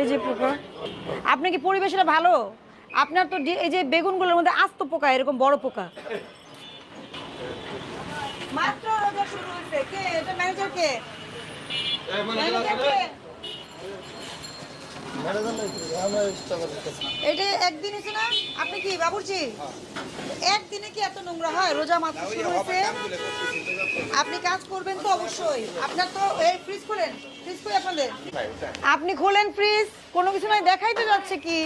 এই যে পোকা। আপনি কি পরিবেশটা ভালো? আপনার তো এই যে বেগুনগুলোর মধ্যে আস্ত পোকা এরকম বড় পোকা। মাত্র রোজা শুরু হয়েছে। কে? এটা ম্যানেজার কে? ম্যানেজার কে? এটা একদিন না? আপনি কি একদিনে কি এত নোংরা হয়? রোজা আপনি কাজ করবেন তো অবশ্যই। আপনার তো এই ফ্রিজ খোলেন। ফ্রিজ আপনাদের? আপনি খোলেন ফ্রিজ কোনো কিছু নাই? দেখাই তো যাচ্ছে কি?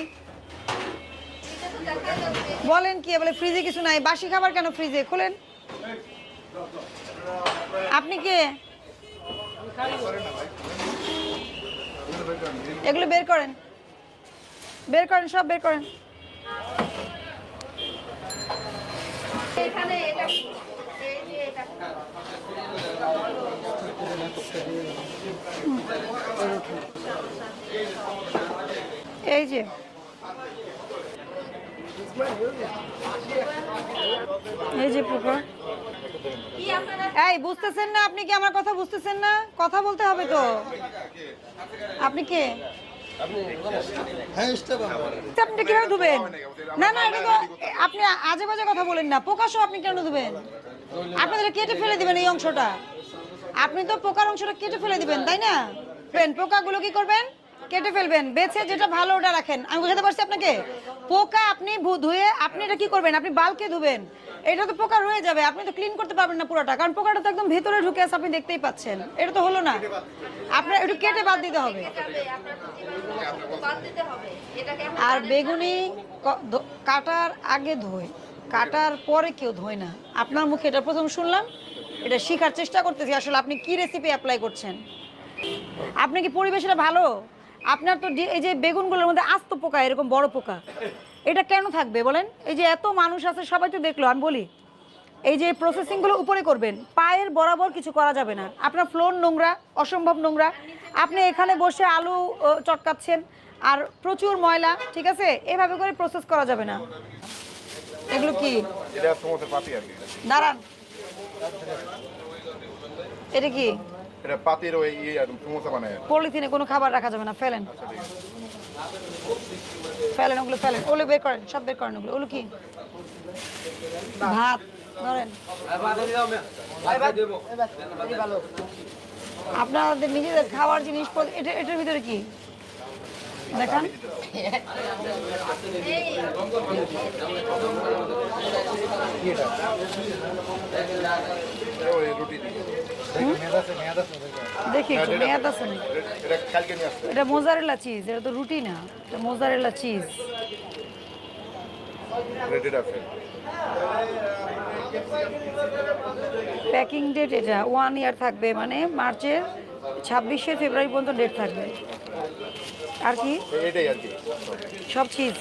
বলেন কি? বলে ফ্রিজে কিছু নাই। বাসি খাবার কেন ফ্রিজে খোলেন। আপনি কে? এগুলো বের করেন। বের করেন সব বের করেন। এখানে এটা এই যে এটা। এই যে। এই যে পোকা এই বুঝতেছেন না আপনি কি? আমার কথা বুঝতেছেন না? কথা বলতে হবে তো। আপনি কে? আপনি কীভাবে ধুবেন? না না এটা তো আপনি আজে বাজে কথা বলেন না। আপনি কেন ধুবেন? আপনাদের কেটে ফেলে দিবেন এই অংশটা। আপনি তো পোকার অংশটা কেটে ফেলে দিবেন তাই না? পোকাগুলো কি করবেন? কেটে ফেলবেন বেছে যেটা ভালো ওটা রাখেন। আমি বুঝাতে পারছি আপনাকে? পোকা আপনি ভু- ধুয়ে আপনি এটা কি করবেন? আপনি বালকে ধুবেন। এটা তো পোকা রয়ে যাবে আপনি তো ক্লিন করতে পারবেন না পুরোটা কারণ পোকাটা তো একদম ভেতরে ঢুকে আছে আপনি দেখতেই পাচ্ছেন। এটা তো হলো না। আপনার একটু কেটে বাদ দিতে হবে। আর বেগুনি কাটার আগে ধোয়। কাটার পরে কেউ ধোয় না। আপনার মুখে এটা প্রথম শুনলাম এটা শেখার চেষ্টা করতেছি। আসলে আপনি কি রেসিপি অ্যাপ্লাই করছেন? আপনি কি পরিবেশটা ভালো? আপনার তো এই যে বেগুনগুলোর মধ্যে আস্ত পোকা এরকম বড় পোকা এটা কেন থাকবে বলেন? এই যে এত মানুষ আছে সবাই তো দেখল আমি বলি। এই যে প্রসেসিংগুলো উপরে করবেন পায়ের বরাবর কিছু করা যাবে না। আপনার ফ্লোর নোংরা অসম্ভব নোংরা। আপনি এখানে বসে আলু চটকাচ্ছেন আর প্রচুর ময়লা ঠিক আছে? এভাবে করে প্রসেস করা যাবে না। এগুলো কি। দাঁড়ান। এটা কি? এটা পাতির ওই ইয়ে সমোসা বানায়। পলিথিনে কোনো খাবার রাখা যাবে না, ফেলেন। ফেলেন ওগুলো ফেলেন। ওগুলো বের করেন, সব বের করেন ওগুলো। ওগুলো কি? ভাত, ধরেন। আপনাদের নিজেদের খাওয়ার জিনিস এটা এটার ভিতরে কি? দেখান। দেখি একটু মেয়াদ আছে এটা মোজারেলা চিজ এটা তো রুটি না এটা মোজারেলা চিজ। প্যাকিং ডেট এটা ওয়ান ইয়ার থাকবে মানে মার্চের ছাব্বিশে ফেব্রুয়ারি পর্যন্ত ডেট থাকবে। আর কি? এটাই আর কি। সব চিজ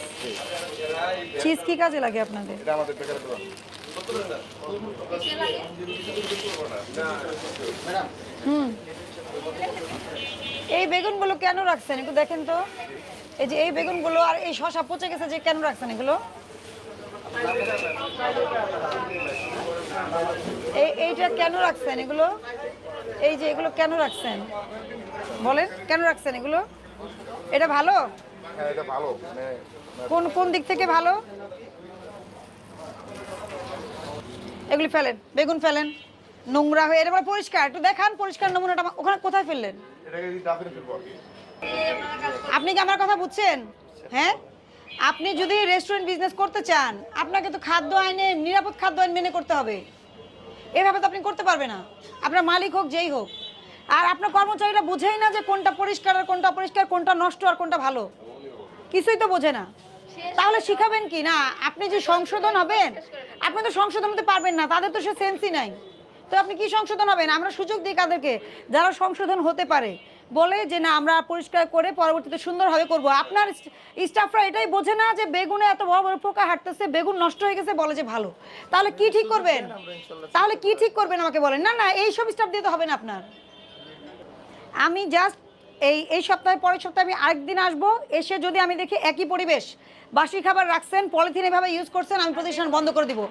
চিজ কি কাজে লাগে আপনাদের? এটা আমাদের বেকার দোকান। হুম। এই বেগুনগুলো কেন রাখছেন? একটু দেখেন তো। এই যে এই বেগুনগুলো আর এই শশা পচে গেছে যে কেন রাখছেন এগুলো? এই এইটা কেন রাখছেন এগুলো? এই যে এগুলো কেন রাখছেন? বলেন কেন রাখছেন এগুলো? এটা ভালো? হ্যাঁ এটা ভালো মানে কোন কোন দিক থেকে ভালো? এগুলি ফেলেন বেগুন ফেলেন নোংরা হয়ে এটা মানে পরিষ্কার একটু দেখান পরিষ্কার নমুনাটা ওখানে কোথায় ফেললেন? আপনি কি আমার কথা বুঝছেন? হ্যাঁ? আপনি যদি রেস্টুরেন্ট বিজনেস করতে চান আপনাকে তো খাদ্য আইনে নিরাপদ খাদ্য আইন মেনে করতে হবে। এভাবে তো আপনি করতে পারবে না। আপনার মালিক হোক যেই হোক। আর আপনার কর্মচারীরা বোঝেই না যে কোনটা পরিষ্কার আর কোনটা অপরিষ্কার, কোনটা নষ্ট আর কোনটা ভালো। কিছুই তো বোঝে না। তাহলে শিখাবেন কি? না, আপনি যে সংশোধন হবেন, আপনি তো সংশোধন হতে পারবেন না, তাদের তো সে সেন্সই নাই। তো আপনি কি সংশোধন হবেন? আমরা সুযোগ দিই কাদেরকে, যারা সংশোধন হতে পারে। বলে যে, না, আমরা পরিষ্কার করে পরবর্তীতে সুন্দরভাবে করব। আপনার স্টাফরা এটাই বোঝে না যে, বেগুনে এত বড় বড় পোকা হাঁটতেছে, বেগুন নষ্ট হয়ে গেছে, বলে যে ভালো। তাহলে কি ঠিক করবেন? তাহলে কি ঠিক করবেন আমাকে বলেন? না না এই সব স্টাফ দিয়ে তো হবে না আপনার। আমি জাস্ট এই এই সপ্তাহে, পরের সপ্তাহে আমি আরেকদিন আসব। এসে যদি আমি দেখি একই পরিবেশ, বাসি খাবার রাখছেন, পলিথিন এভাবে ইউজ করছেন, আমি প্রতিষ্ঠান বন্ধ করে দিব।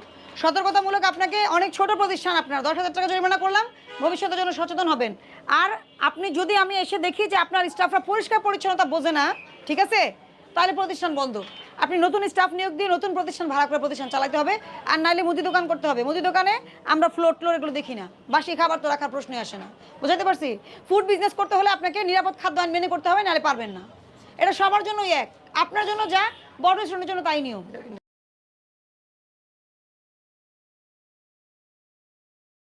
সতর্কতামূলক আপনাকে অনেক ছোট প্রতিষ্ঠান আপনার, দশ হাজার টাকা জরিমানা করলাম, ভবিষ্যতের জন্য সচেতন হবেন। আর আপনি যদি আমি এসে দেখি যে আপনার স্টাফরা পরিষ্কার পরিচ্ছন্নতা বোঝে না, ঠিক আছে? তাহলে প্রতিষ্ঠান বন্ধ। আপনি নতুন স্টাফ নিয়োগ দিয়ে নতুন প্রতিষ্ঠান, ভাড়া করে প্রতিষ্ঠান চালাতে হবে। আর নাইলে মুদি দোকান করতে হবে। মুদি দোকানে আমরা ফ্লোর ট্লোর এগুলো দেখি না। বাসি খাবার তো রাখার প্রশ্নই আসে না। বুঝাতে পারছি? ফুড বিজনেস করতে হলে আপনাকে নিরাপদ খাদ্য আইন মেনে করতে হবে, নাহলে পারবেন না। এটা সবার জন্যই এক। আপনার জন্য যা বড় জন্য তাই নিয়ম।